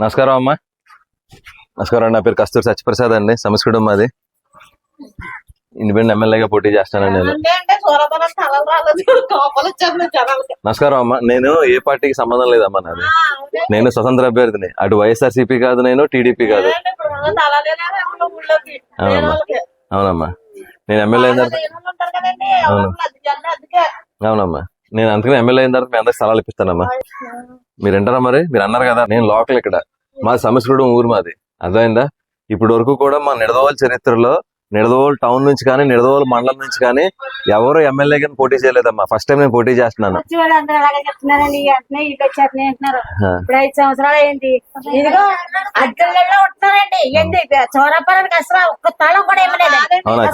నమస్కారం అమ్మా. నమస్కారం నా పేరు కస్తూరి సత్యప్రసాద్ అండి. సంస్కృతం మాది. ఇండిపెండెంట్ ఎమ్మెల్యేగా పోటీ చేస్తానండి నేను. నమస్కారం అమ్మా. నేను ఏ పార్టీకి సంబంధం లేదమ్మా నాది. నేను స్వతంత్ర అభ్యర్థిని. అటు వైఎస్ఆర్సీపీ కాదు నేను టీడీపీ కాదు. అవునమ్మా. అవునమ్మా. నేను ఎమ్మెల్యే అవునమ్మా. నేను అందుకని ఎమ్మెల్యే అయిన తర్వాత మీ అందరికి స్థలాలు ఇప్పిస్తానమ్మా. మీరు వింటారా మరి? మీరు అన్నారు కదా నేను లోకల్ ఇక్కడ. మాది సంస్కృతం ఊరు మాది. అర్థమైందా? ఇప్పటి వరకు కూడా మా నిడదవోలు చరిత్రలో నిడదవోలు టౌన్ నుంచి కానీ నిడదవోలు మండలం నుంచి కానీ ఎవరు ఎమ్మెల్యే కానీ పోటీ చేయలేదమ్మా. ఫస్ట్ టైం నేను పోటీ చేస్తున్నాను. అవునా?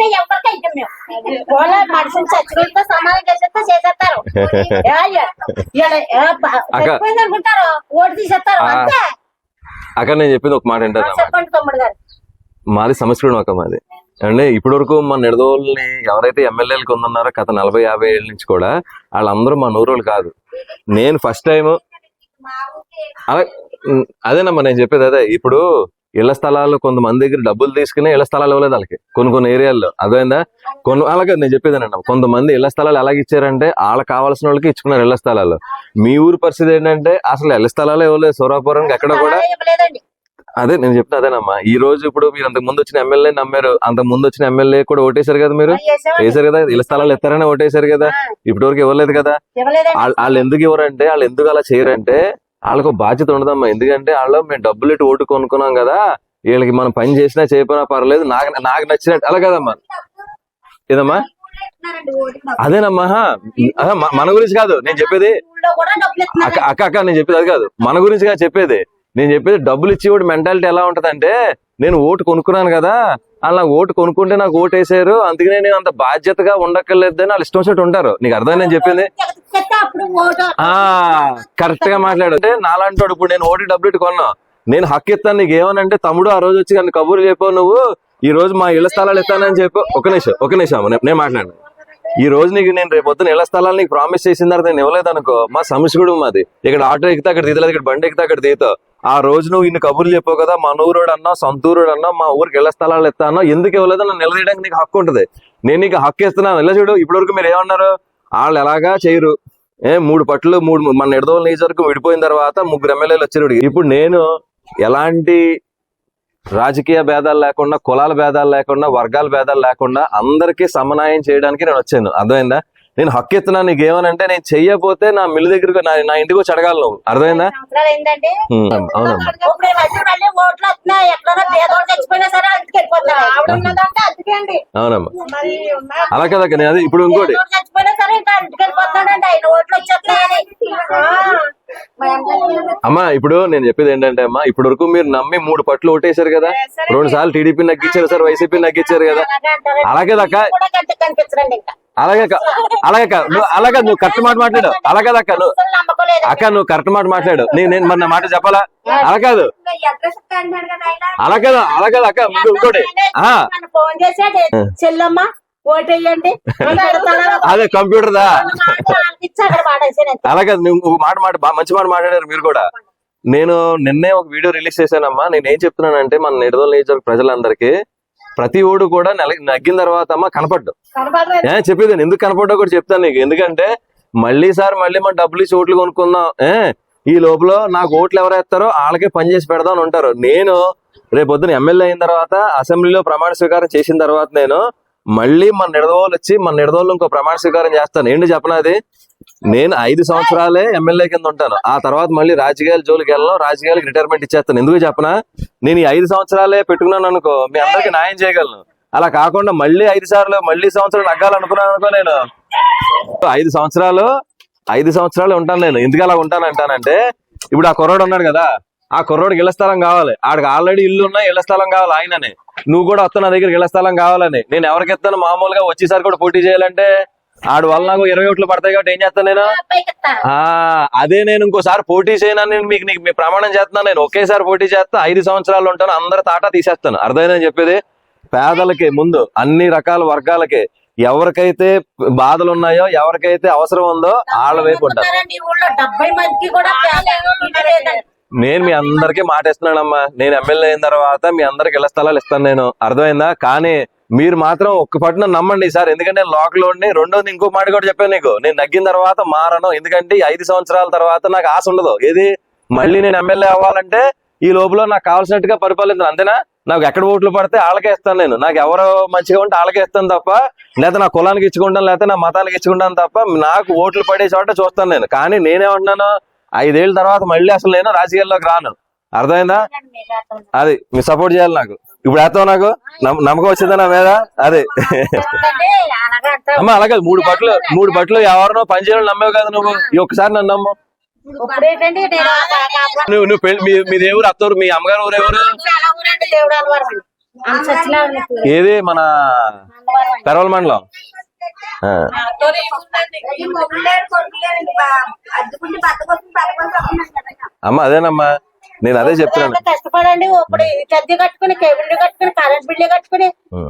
అంటే ఎవరికి ఇయ్యం మేము వాళ్ళ మనుషులు చచ్చిపోతే సమానం చేసేస్తే చేసేస్తారు. అనుకుంటారు ఓటు తీసేస్తారు. అంతే. అక్కడ నేను చెప్పింది ఒక మాట ఏంటన్నా చెప్పండి తమ్ముడు గారు. మాది సంస్కృతం ఒక మాది. అంటే ఇప్పటి వరకు మా నిడదోళ్ళని ఎవరైతే ఎమ్మెల్యేలకు ఉన్నారో గత నలభై యాభై ఏళ్ళ నుంచి కూడా వాళ్ళందరూ మా నూరోళ్ళు కాదు. నేను ఫస్ట్ టైం అలా అదేనమ్మా నేను చెప్పేది అదే. ఇప్పుడు ఇళ్ళ స్థలాలు కొంతమంది దగ్గర డబ్బులు తీసుకుని ఇళ్ళ స్థలాలు ఇవ్వలేదు వాళ్ళకి. కొన్ని కొన్ని ఏరియాల్లో. అర్థమైందా? కొన్ని అలాగే నేను చెప్పేదేనండి కొంతమంది ఇళ్ళ స్థలాలు ఎలాగ ఇచ్చారంటే వాళ్ళకి కావాల్సిన వాళ్ళకి ఇచ్చుకున్నారు ఇళ్ళ స్థలాలు. మీ ఊరు పరిస్థితి ఏంటంటే అసలు ఇళ్ళ స్థలాలు ఇవ్వలేదు. సూరాపురం ఎక్కడ కూడా అదే నేను చెప్తున్నా అదేనమ్మా. ఈ రోజు ఇప్పుడు మీరు అంతకు ముందు వచ్చిన ఎమ్మెల్యే నమ్మారు. అంతకు ముందు వచ్చిన ఎమ్మెల్యే కూడా ఓటేశారు కదా మీరు. వేశారు కదా? ఇళ్ళ స్థలాలు ఎత్తారని ఓటేశారు కదా? ఇప్పటి వరకు ఇవ్వలేదు కదా? వాళ్ళు ఎందుకు ఇవ్వరంటే వాళ్ళు ఎందుకు అలా చేయరంటే వాళ్ళకు ఒక బాధ్యత ఉండదమ్మా. ఎందుకంటే వాళ్ళు మేము డబ్బులు ఇటు ఓటు కొనుక్కున్నాం కదా వీళ్ళకి మనం పని చేసినా చేయకపోయినా పర్లేదు నాకు నాకు నచ్చినట్టు. అలా కదమ్మా. ఏదమ్మా అదేనమ్మా. మన గురించి కాదు నేను చెప్పేది అక్క అక్క అక్క నేను చెప్పేది అది కాదు. మన గురించి కాదు చెప్పేది. నేను చెప్పేది డబ్బులు ఇచ్చి మెంటాలిటీ ఎలా ఉంటదంటే నేను ఓటు కొనుక్కున్నాను కదా అలా ఓటు కొనుక్కుంటే నాకు ఓటు వేసారు అందుకనే నేను అంత బాధ్యతగా ఉండక్కర్లేదని వాళ్ళు ఇష్టం చెట్టు ఉంటారు. నీకు అర్థం నేను చెప్పింది? ఆ కరెక్ట్గా మాట్లాడు. అంటే నాలాంటి వాడు ఇప్పుడు నేను ఓటు డబ్బులు ఇటు కొన్నా. నేను హక్కు ఇస్తాను నీకు ఏమనంటే తమ్ముడు ఆ రోజు వచ్చి కానీ కబుర్లు చెప్పావు నువ్వు. ఈ రోజు మా ఇళ్ళ స్థలాలు ఇస్తానని చెప్పు. ఒక నిమిషం ఒక నిమిషం నేను- నేను ఈ రోజు నీకు నేను రేపు పొద్దున ఇళ్ళ స్థలాలు నీకు ప్రామిస్ చేసిన తర్వాత నేను ఇవ్వలేదు అనుకో మా సమస్య కూడా మాది ఇక్కడ ఆటో ఎక్కితే అక్కడ దిగలేదు ఇక్కడ బండి ఎక్కితే అక్కడ దిగుతావు ఆ రోజు నువ్వు ఇన్ని కబుర్లు చెప్పావు కదా మా నూరుడు అన్నా సొంతూరుడు అన్నా మా ఊరికి ఇళ్ళ స్థలాలు ఇస్తానో ఎందుకు ఇవ్వలేదు? నన్ను నిలదీయడానికి నీకు హక్కు ఉంటుంది. నేను నీకు హక్కు ఇస్తున్నాను. ఇలా చూడు ఇప్పటివరకు మీరు ఏమన్నారు? వాళ్ళు ఎలాగా చేయరు. ఏ మూడు పట్లు మూడు మన నిడదోలు నియోజకవర్గం విడిపోయిన తర్వాత ముగ్గురు ఎమ్మెల్యేలు వచ్చారు ఇప్పుడు నేను ఎలాంటి రాజకీయ భేదాలు లేకుండా కులాల భేదాలు లేకుండా వర్గాల భేదాలు లేకుండా అందరికీ సమన్వయం చేయడానికి నేను వచ్చాను. అర్థమైందా? నేను హక్కు ఎత్తున్నా నీకు ఏమనంటే నేను చెయ్యకపోతే నా మిల్లు దగ్గరకు నా నా ఇంటికి వచ్చి అడగాలి నువ్వు. అర్థమైందా? అవునమ్మా. అలా కదా అక్క, నేను అదే ఇప్పుడు ఇంకోటి. అమ్మా ఇప్పుడు నేను చెప్పేది ఏంటంటే అమ్మా ఇప్పటి వరకు మీరు నమ్మి మూడు పట్లు ఓటేశారు కదా. రెండు సార్లు టీడీపీ నగ్గించారు సార్ వైసీపీ నగ్గించారు కదా. అలాగే అంటారండి. అలాగే అలాగే అక్క. అలాగే అక్క. నువ్వు అలాగే నువ్వు కరెక్ట్ మాట మాట్లాడు. అలాగే అక్క. నువ్వు అక్క నువ్వు కరెక్ట్ మాట మాట్లాడు. నేను నేను మరి నా మాట చెప్పాలా? అలా కాదు. అలా కాదు అలా కాదు అక్క. ఇంకోటి. చెల్లమ్మ ఓటేయండి. అదే కంప్యూటర్ దా ఇచ్చి అక్కడ పాడేసాను అలా కాదు నువ్వు మాట మాట మంచి మాట మాట్లాడారు మీరు కూడా. నేను నిన్నే ఒక వీడియో రిలీజ్ చేశానమ్మా. నేను ఏం చెప్తున్నానంటే మన నిడదల నియోజకవర్గ ప్రజలందరికీ ప్రతి ఓడు కూడా నెల నగ్గిన తర్వాత అమ్మ కనపడ్డు. చెప్పేది నేను ఎందుకు కనపడ్డా కూడా చెప్తాను నీకు. ఎందుకంటే మళ్ళీ సార్ మళ్ళీ మన డబ్బులు ఇచ్చి ఓట్లు కొనుక్కుందాం. ఏ ఈ లోపల నాకు ఓట్లు ఎవరు వేస్తారో వాళ్ళకే పని చేసి పెడదాం అని ఉంటారు. నేను రేపు పొద్దున ఎమ్మెల్యే అయిన తర్వాత అసెంబ్లీలో ప్రమాణ స్వీకారం చేసిన తర్వాత నేను మళ్ళీ మన నిడదవోలు వచ్చి మన నిడదవోలు ఇంకో ప్రమాణ స్వీకారం చేస్తాను. ఏంటి చెప్పనది నేను ఐదు సంవత్సరాలే ఎమ్మెల్యే కింద ఉంటాను. ఆ తర్వాత మళ్ళీ రాజకీయాల జోలికి వెళ్ళను. రాజకీయాలకు రిటైర్మెంట్ ఇచ్చేస్తాను. ఎందుకు చెప్పనా? నేను ఈ ఐదు సంవత్సరాలే పెట్టుకున్నాను అనుకో మీ అందరికి న్యాయం చేయగలను. అలా కాకుండా మళ్ళీ ఐదు సార్లు మళ్ళీ సంవత్సరం నగ్గాలనుకున్నాను అనుకో నేను. ఐదు సంవత్సరాలు ఐదు సంవత్సరాలు ఉంటాను నేను. ఎందుకు అలా ఉంటాను అంటానంటే ఇప్పుడు ఆ కుర్రాడు ఉన్నాడు కదా ఆ కుర్రోడికి ఇళ్ళ స్థలం కావాలి. ఆడికి ఆల్రెడీ ఇల్లు ఉన్నా ఇళ్ళ స్థలం కావాలి ఆయననే. నువ్వు కూడా వస్తున్న దగ్గరికి దగ్గర ఇళ్ళ స్థలం కావాలని. నేను ఎవరికి ఇస్తాను మామూలుగా వచ్చేసారి కూడా పోటీ చేయాలంటే ఆడు వల్ల నాకు ఇరవై ఓట్లు పడతాయి కాబట్టి ఏం చేస్తాను నేను? ఆ అదే నేను ఇంకోసారి పోటీ చేయనని నేను మీకు నీకు మీ ప్రమాణం చేస్తున్నాను నేను. ఒకేసారి పోటీ చేస్తా ఐదు సంవత్సరాలు ఉంటాను అందరి తాటా తీసేస్తాను. అర్థమైందని చెప్పేది? పేదలకి ముందు అన్ని రకాల వర్గాలకి ఎవరికైతే బాధలు ఉన్నాయో ఎవరికైతే అవసరం ఉందో వాళ్ళ వైపు ఉంటారు. నేను మీ అందరికీ మాట ఇస్తున్నానమ్మా నేను ఎమ్మెల్యే అయిన తర్వాత మీ అందరికి ఇళ్ళ స్థలాలు ఇస్తాను నేను. అర్థమైందా? కానీ మీరు మాత్రం ఒక్క పట్టున నమ్మండి సార్. ఎందుకంటే నేను లోకల్ ఉండి రెండోది ఇంకో మాట కూడా చెప్పాను నీకు. నేను నగ్గిన తర్వాత మారను. ఎందుకంటే ఐదు సంవత్సరాల తర్వాత నాకు ఆశ ఉండదు. ఏది? మళ్ళీ నేను ఎమ్మెల్యే అవ్వాలంటే ఈ లోపల నాకు కావాల్సినట్టుగా పరిపాలించాను. అంతేనా? నాకు ఎక్కడ ఓట్లు పడితే వాళ్ళకే ఇస్తాను నేను. నాకు ఎవరు మంచిగా ఉంటే వాళ్ళకే ఇస్తాను తప్ప లేదా నా కులానికి ఇచ్చుకుంటాను లేకపోతే నా మతానికి ఇచ్చుకుంటాను తప్ప నాకు ఓట్లు పడే చోట చూస్తాను నేను. కానీ నేనేమంటున్నాను ఐదేళ్ళ తర్వాత మళ్ళీ అసలు నేను రాజకీయాల్లోకి రాను. అర్థమైందా? అది మీరు సపోర్ట్ చేయాలి నాకు. ఇప్పుడు వేస్తావు నాకు? నమ్మ- నమ్మకం వచ్చిందా నా మీద? అదే. అమ్మ అలాగే మూడు బట్టలు మూడు బట్టలు ఎవరినో పని చేయాలని నమ్మావు కదా నువ్వు? ఈ ఒక్కసారి నన్ను నమ్ము. నువ్వు నువ్వు పెళ్ళి మీ మీది ఎవరు అత్తూరు మీ అమ్మగారు ఊరు ఎవరు? దేవుడు ఏది? మన పెరవల మండలం. అమ్మ అదేనమ్మా. నేను అదే చెప్తున్నాను కష్టపడండి ఇప్పుడు చద్ది కట్టుకుని కేబుల్ బిల్లు కట్టుకుని కరెంట్ బిల్లు కట్టుకుని.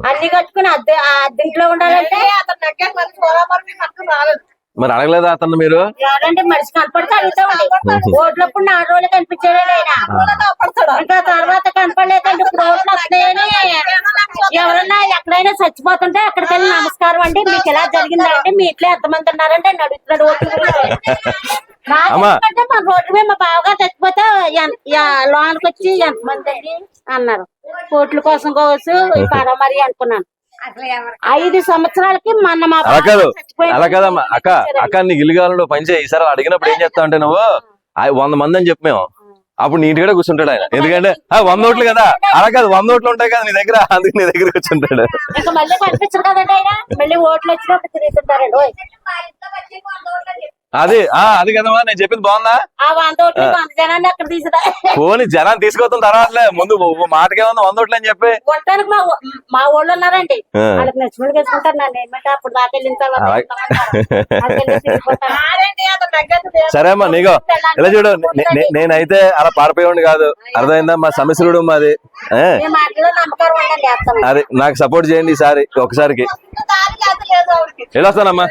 అన్ని కట్టుకుని అద్దె అద్దెంట్లో ఉండాలంటే అతను రాలేదు. మరి అడగలేదా అతను మీరు? రాదండి మనిషి కనపడితే అడుగుతామండి ఓట్లప్పుడు నాలుగు రోజులు ఇంకా తర్వాత కనపడలేదండి. ఇప్పుడు ఓట్లు వస్తున్నాయని ఎవరన్నా ఎక్కడైనా చచ్చిపోతుంటే అక్కడికి వెళ్ళి నమస్కారం అండి. మీకు ఎలా జరిగిందంటే మీ ఇంట్లో ఎంతమంది ఉన్నారంటే ఓట్ల అమ్మా. ఎందుకంటే మా రోడ్డు మీద మా బావగా చచ్చిపోతే లోనికి వచ్చి ఎంతమంది అన్నారు. ఓట్ల కోసం ఈ పరమరి అనుకున్నాను. ఐదు సంవత్సరాలకి మొన్న మా అలా కాదు. అలా కాదమ్మా. అక్క అక్క నీకు ఇల్లు కావాలంటే పని చేయి. ఈసారి అలా అడిగినప్పుడు ఏం చెప్తావు అంటే నువ్వు? వంద మంది అని చెప్పి మేము. అప్పుడు నీట్గా కూర్చుంటాడు ఆయన. ఎందుకంటే ఆ, వంద ఓట్లు కదా. అలా కాదు వంద ఓట్లు ఉంటాయి కదా నీ దగ్గర. అందుకు నీ దగ్గర కూర్చుంటాడు. ఇంకా మళ్ళీ కనిపించరు కదండి ఆయన. మళ్ళీ ఓట్లు వచ్చినప్పుడు తిరుగుతుంటారండి ఓయ్. అది ఆ అది కదమ్మా నేను చెప్పింది బాగుందా? ఆ వంద ఓట్లు వంద జనాన్ని అక్కడ తీసుకురా పోనీ జనాన్ని తీసుకొస్తాం తర్వాతలే. ముందు మాటకే ఉంది వంద ఓట్లు అని చెప్పి. మా ఉన్నారండి. ఆ. వాళ్ళకి నచ్చినట్టు వేసుకుంటారు నన్ను ఏమంటే అప్పుడు దాకా వెళ్ళిన తర్వాత అలాగే. వెళ్తామన్నారు. అక్కడికి వెళ్ళి తిరిగిపోతారు. సరే అమ్మా నీగో ఇలా చూడు నేనైతే అలా పారిపోయేవాడిని కాదు. అర్థమైందా మా సమస్యలు మాది అది నాకు సపోర్ట్ చేయండి ఈసారి ఒకసారికి. వెళ్ళొస్తానమ్మా.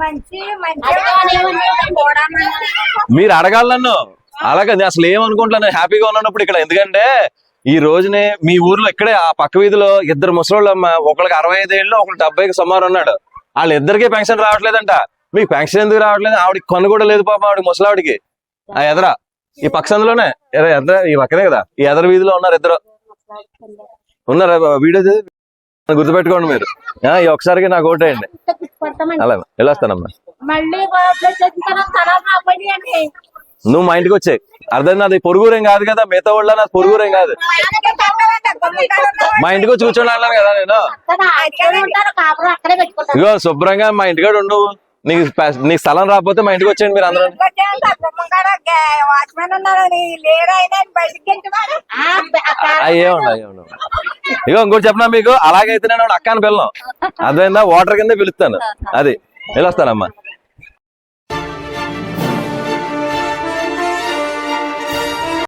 మంచి మంచి. మీరు అడగాలి నన్ను. అలాగే అసలు ఏమనుకుంటున్నాను హ్యాపీగా ఉన్నప్పుడు ఇక్కడ. ఎందుకంటే ఈ రోజునే మీ ఊర్లో ఇక్కడే ఆ పక్క వీధిలో ఇద్దరు ముసలోళ్ళు అమ్మ ఒకరికి అరవై ఐదు ఏళ్ళు ఒకరికి డెబ్బైకి సుమారు ఉన్నాడు. వాళ్ళిద్దరికీ పెన్షన్ రావట్లేదంట. మీకు పెన్షన్ ఎందుకు రావట్లేదు? ఆవిడకి కొను కూడా లేదు పాప ఆవిడ ముసలావిడికి. ఆ ఎదరా? ఈ పక్షందులోనే ఎదర ఈ పక్కనే కదా? ఈ ఎదర వీధిలో ఉన్నారు ఇద్దరు. ఉన్నారా? వీడియో గుర్తుపెట్టుకోండి మీరు. ఈ ఒకసారికి నాకు ఓటేయండి. అలా వెళ్ళొస్తానమ్మా. నువ్వు మా ఇంటికి వచ్చాయి. అర్థం అది పొరుగురేం కాదు కదా మిగతా వాళ్ళ నాది పొరుగురేం కాదు. మా ఇంటికి వచ్చి అన్నాను కదా నేను. ఇగో శుభ్రంగా మా ఇంటికాడ ఉండు. నీకు నీకు స్థలం రాకపోతే మా ఇంటికి వచ్చేయండి మీరు అందరూ. వాచ్మెన్ ఉన్నారని ఇగో ఇంకోటి చెప్పనా మీకు? అలాగైతే నేను అక్క అని పిల్లను అర్థమైందా? వాటర్ కింద పిలుస్తాను. అది. వెళ్ళొస్తానమ్మా.